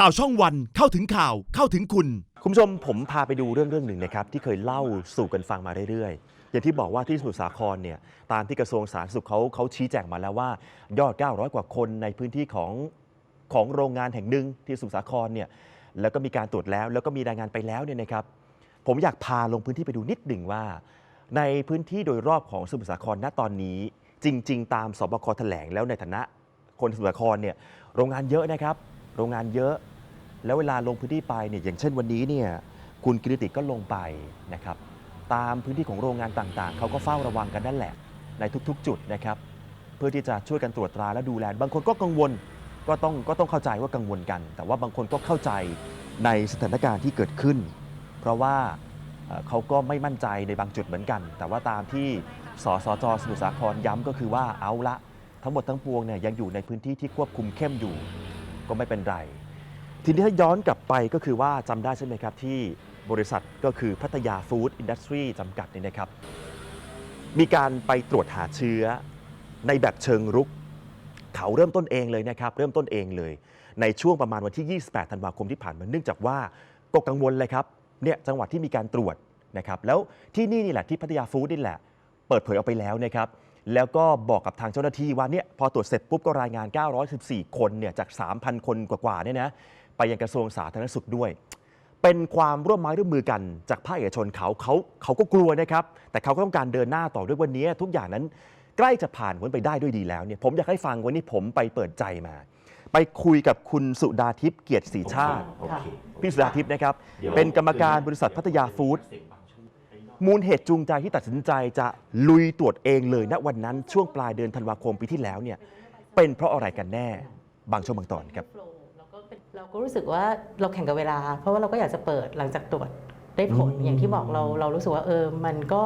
ข่าวช่องวันเข้าถึงข่าวเข้าถึงคุณ คุณผู้ชมผมพาไปดูเรื่องเรื่องหนึ่งนะครับที่เคยเล่าสู่กันฟังมาเรื่อยๆ อย่างที่บอกว่าที่สมุทรสาครเนี่ยตามที่กระทรวงสาธารณสุขเขาเขาชี้แจงมาแล้วว่า ยอด 900 กว่าคนในพื้นที่ของของโรงงานแห่งหนึ่งที่สมุทรสาครเนี่ยแล้วก็มีการตรวจแล้ว แล้วก็มีรายงานไปแล้วเนี่ยนะครับ ผมอยากพาลงพื้นที่ไปดูนิดหนึ่งว่า ในพื้นที่โดยรอบของสมุทรสาครณตอนนี้ จริง ๆ ตามสบคแถลงแล้วในฐานะคนสมุทรสาครเนี่ยโรงงานเยอะนะครับ โรงงานเยอะ แล้วเวลาลงพื้นที่ไปเนี่ยอย่างเช่นวันนี้เนี่ยคุณกิติก็ลงไปนะครับตามพื้นที่ของโรงงานต่างๆ เขาก็เฝ้าระวังกันนั่นแหละ ในทุกๆ จุดนะครับ เพื่อที่จะช่วยกันตรวจตราและดูแล บางคนก็กังวลก็ต้องก็ต้องเข้าใจว่ากังวลกัน แต่ว่าบางคนก็เข้าใจในสถานการณ์ที่เกิดขึ้น เพราะว่าเอ่อเขาก็ไม่มั่นใจในบางจุดเหมือนกัน แต่ว่าตามที่สสจสมุทรสาครย้ำก็คือว่าเอาละทั้งหมดทั้งปวงเนี่ยยังอยู่ในพื้นที่ที่ควบคุมเข้มอยู่ ก็ไม่เป็นไร ทีนี้ถ้าย้อนกลับไปก็คือว่าจำได้ใช่ไหมครับ ที่บริษัทก็คือพัทยาฟู้ดอินดัสทรีจำกัดเนี่ยนะครับ มีการไปตรวจหาเชื้อในแบบเชิงรุก เขาเริ่มต้นเองเลยนะครับ เริ่มต้นเองเลย ในช่วงประมาณวันที่ 28 ธันวาคมที่ผ่านมาเนื่องจากว่าก็กังวลเลยครับเนี่ยจังหวัดที่มีการตรวจนะครับแล้วที่นี่นี่แหละที่พัทยาฟู้ดนี่แหละ เปิดเผยออกไปแล้วนะครับ แล้วก็บอกกับทางเจ้าหน้าที่ว่าเนี่ยพอตรวจเสร็จปุ๊บก็รายงาน 914 คนเนี่ยจาก 3,000 คนกว่าๆเนี่ยนะไปยังกระทรวงสาธารณสุขด้วย เป็นความร่วมไม้ร่วมมือกันจากภาคเอกชนเขาเขาเขาก็กลัวนะครับ แต่เขาก็ต้องการเดินหน้าต่อด้วยวันนี้ ทุกอย่างนั้นใกล้จะผ่านพ้นไปได้ด้วยดีแล้วเนี่ยผมอยากให้ฟังวันนี้ผมไปเปิดใจมา ไปคุยกับคุณสุดาทิพย์เกียรติศรีชาติค่ะพี่สุดาทิพย์นะครับ เป็นกรรมการบริษัทพัทยาฟู้ด มูลเหตุจูงใจที่ตัดสินใจจะลุยตรวจเองเลยณวันนั้นช่วงปลายเดือนธันวาคมปีที่แล้วเนี่ยเป็นเพราะอะไรกันแน่บางช่วงบางตอนครับ เราก็เป็นเราก็รู้สึกว่าเราแข่งกับเวลา เพราะว่าเราก็อยากจะเปิดหลังจากตรวจได้ผลอืมอย่างที่บอกเราเรารู้สึกว่าเออมันก็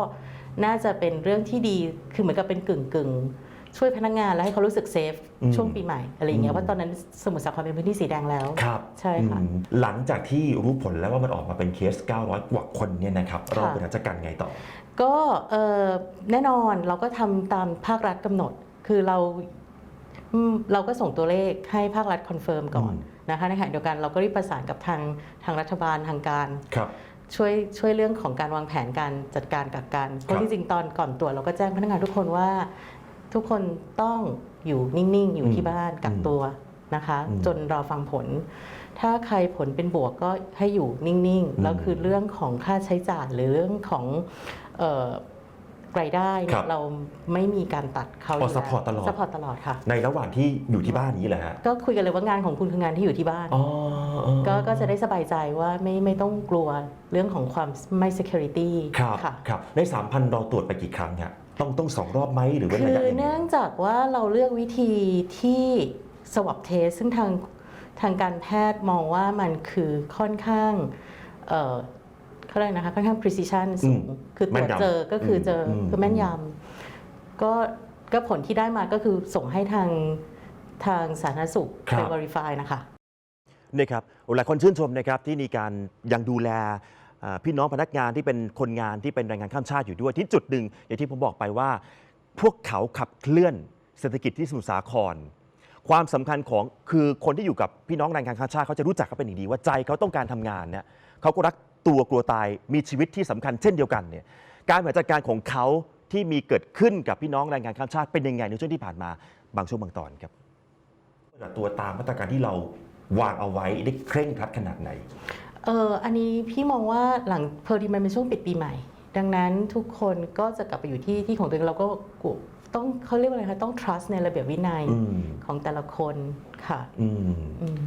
น่าจะเป็นเรื่องที่ดีคือเหมือนกับเป็นกึ่งกึ่งๆ ช่วยพนักงานแล้วให้เขารู้สึกเซฟช่วงปีใหม่อะไรอย่างเงี้ยว่าตอนนั้นสมุทรสาครเป็นพื้นที่สีแดงแล้วครับใช่ค่ะอืมหลังจากที่รู้ผลแล้วว่ามันออกมาเป็นเคส 900 กว่าคนเนี่ยนะครับเราบริหารจัดการไงต่อ ก็เอ่อแน่นอนเราก็ทำตามภาครัฐกำหนด คือเราอืมเราก็ส่งตัวเลขให้ภาครัฐคอนเฟิร์มก่อนอืมนะคะในขณะเดียวกันเราก็รีบประสานกับทางทางรัฐบาลทางการครับช่วยช่วยเรื่องของการวางแผนการจัดการกักกันเพราะที่จริงตอนก่อนตรวจเราก็แจ้งพนักงานทุกคนว่า ทุกคนต้องอยู่นิ่งๆ อยู่ที่บ้านกักตัวนะคะอืมจนรอฟังผล ถ้าใครผลเป็นบวกก็ให้อยู่นิ่งอืมๆแล้วคือเรื่องของค่าใช้จ่ายหรือเรื่องของเอ่อรายได้เนี่ครัยบเราไม่มีการตัดเขาอ๋อ support ตลอดสปอร์ตตลอดค่ะ ในระหว่างที่อยู่ที่บ้านนี้แหละฮะ ก็คุยกันเลยว่างานของคุณคืองานที่อยู่ที่บ้านอ๋ออ๋อก็ก็จะได้สบายใจว่าไม่ไม่ต้องกลัวเรื่องของความไม่ security ครับค่ะครับ ใน 3,000 เราตรวจไปกี่ครั้งฮะ ต้องต้องสองรอบไหมหรือว่าคืระอยะยังไง เนื่องจากว่าเราเลือกวิธีที่ swab test ซึ่งทางทางการแพทย์มองว่ามันคือค่อนข้างเอ่อเขาเรียกนะคะค่อนข้าง precision สูงคือตรวจเจอก็คือเจออม คือแม่นยำก็ก็ผลที่ได้มาก็คือส่งให้ทางทางสาธารณสุขไป verify นะคะนี่ครับหลายคนชื่นชมนะครับที่มีการยังดูแลเอ่อ พี่น้องพนักงานที่เป็นคนงานที่เป็นแรงงานข้ามชาติอยู่ด้วยที่จุดหนึ่งอย่างที่ผมบอกไปว่า พวกเขาขับเคลื่อนเศรษฐกิจที่สมุทรสาคร ความสำคัญของคือคนที่อยู่กับพี่น้องแรงงานข้ามชาติเขาจะรู้จักเขาเป็นอย่างดี ว่าใจเขาต้องการทำงานเนี่ยเขาก็รักตัวกลัวตายมีชีวิตที่สำคัญเช่นเดียวกันเนี่ยการบริหารจัดการของเขาที่มีเกิดขึ้นกับพี่น้องแรงงานข้ามชาติเป็นยังไงในช่วงที่ผ่านมาบางช่วงบางตอนครับตัวตามมาตรการที่เราวางเอาไว้ได้เคร่งครัดขนาดไหน เอออันนี้พี่มองว่าหลังพอดีมันเป็นช่วงปิดปีใหม่ ดังนั้นทุกคนก็จะกลับไปอยู่ที่ที่ของตัวเองเราก็กลัวต้องเขาเรียกว่าอะไรคะต้อง trust ในระเบียบวินัยอืม ของแต่ละคนค่ะอืมอืม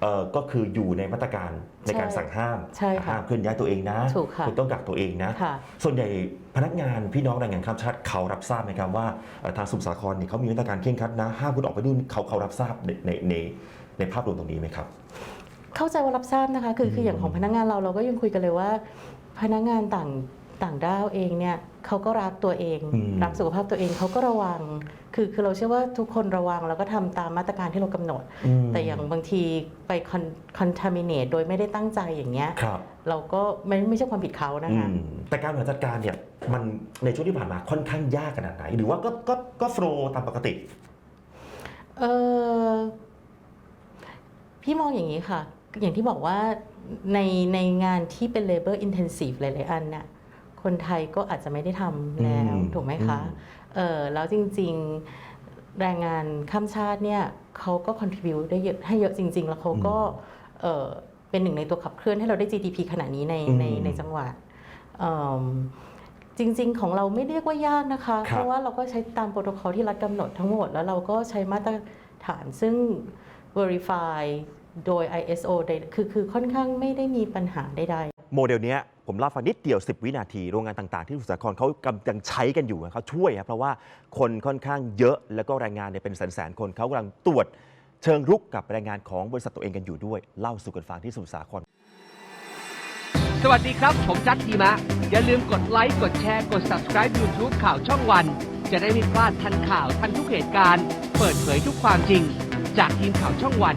เอ่อก็คืออยู่ในมาตรการในการใช่สั่งห้ามใช่ค่ะห้ามเคลื่อนย้ายตัวเองนะถูกค่ะ ณต้องกักตัวเองนะ ค่ะ ส่วนใหญ่พนักงานพี่น้องแรงงานข้ามชาติเขารับทราบไหมครับว่าเอ่อทางสมุทรสาครเนี่ยเขามีมาตรการเคร่งครัดนะห้ามคุณออกไปดูนเขาเขารับทราบในในในในภาพรวมตรงนี้ไหมครับ เข้าใจว่ารับทราบนะคะคือคืออย่างของพนักงานเราเราก็ยังคุยกันเลยว่า พนักงานต่างต่างด้าวเองเนี่ยเขาก็รักตัวเองอืมรักสุขภาพตัวเองเขาก็ระวัง คือคือเราเชื่อว่าทุกคนระวังแล้วก็ทำตามมาตรการที่เรากำหนดอืมแต่อย่างบางทีไปคอนทามิเนตโดยไม่ได้ตั้งใจอย่างเงี้ยครับเราก็ไม่ไม่ใช่ความผิดเขานะอืคะมแต่การบริหารจัดการเนี่ยมันในช่วงที่ผ่านมาค่อนข้างยากขนาดไหน หรือว่าก็ก็ก็โฟล์ตามปกติเออพี่มองอย่างนี้ค่ะ อย่างที่บอกว่าในในงานที่เป็น labor intensive หลาย ๆ อันน่ะคนไทยก็อาจจะไม่ได้ทำแล้วอืมถูกไหมคะอืมเออแล้วจริง ๆ แรงงานข้ามชาติเนี่ยเขาก็ contribu ได้เยอะให้เยอะจริง ๆ แล้วเขาก็เออเป็นหนึ่งในตัวขับเคลื่อนให้เราได้ GDP ขนาดนี้ในในในจังหวัดเอิ่มจริง ๆ ของเราไม่เรียกว่ายากนะคะครับเพราะว่าเราก็ใช้ตามโปรโตคอลที่รัฐกำหนดทั้งหมด แล้วเราก็ใช้มาตรฐานซึ่ง verify โดย ISO ใดคือคือค่อนข้างไม่ได้มีปัญหาใดๆโมเดลเนี้ยผมเล่าฟังนิดเดียว 10 วินาทีโรงงานต่าง ๆ ที่สมุทรสาครเขากำลังใช้กันอยู่อะเขาช่วยครับเพราะว่าคนค่อนข้างเยอะแล้วก็แรงงานเนี่ยเป็นแสนๆคนเขากำลังตรวจเชิงรุกกับแรงงานของบริษัทตัวเองกันอยู่ด้วย เล่าสู่กันฟังที่สมุทรสาคร สวัสดีครับ ผมจัดทีมะ อย่าลืมกดไลค์ กดแชร์ กด subscribe YouTube ข่าวช่องวัน จะได้ไม่พลาดทันข่าวทันทุกเหตุการณ์ เปิดเผยทุกความจริง จากทีมข่าวช่องวัน